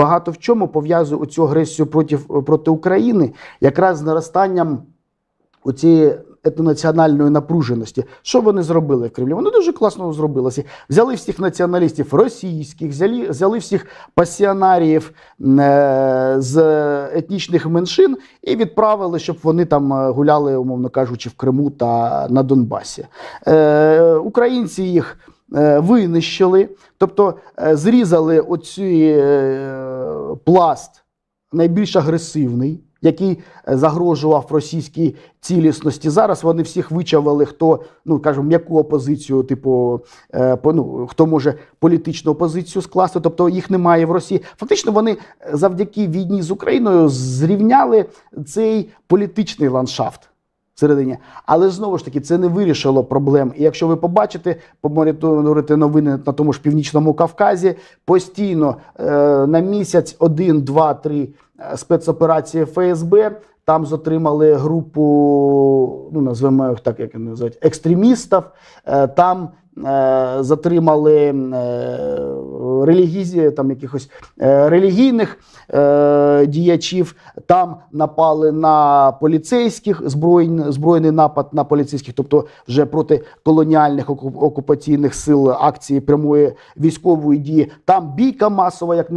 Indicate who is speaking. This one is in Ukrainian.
Speaker 1: багато в чому пов'язує цю агресію проти, проти України якраз з наростанням оцієї етнонаціональної напруженості. Що вони зробили в Кремлі? Вони дуже класно зробили. Всі- Взяли всіх націоналістів російських, взяли, взяли всіх пасіонаріїв е, з етнічних меншин і відправили, щоб вони там е, гуляли, умовно кажучи, в Криму та на Донбасі. Е, українці їх винищили, тобто е, зрізали оцей е, пласт найбільш агресивний, який е, загрожував російській цілісності. Зараз вони всіх вичавили, хто, ну кажемо, м'яку опозицію, типу, е, по- ну, хто може політичну опозицію скласти, тобто їх немає в Росії. Фактично, вони е, завдяки війні з Україною зрівняли цей політичний ландшафт. Всередині, але знову ж таки це не вирішило проблем. І якщо ви побачите, помоніторите новини на тому ж північному Кавказі, постійно е, на місяць один, два, три е, спецоперації ФСБ. Там затримали групу, ну назвемо їх так, як називають, екстремістів. Е, Там затримали е, релігізі, там якихось е, релігійних е, діячів. Там напали на поліцейських, збройний, збройний напад на поліцейських, тобто вже проти колоніальних окупаційних сил акції прямої військової дії. Там бійка масова, як не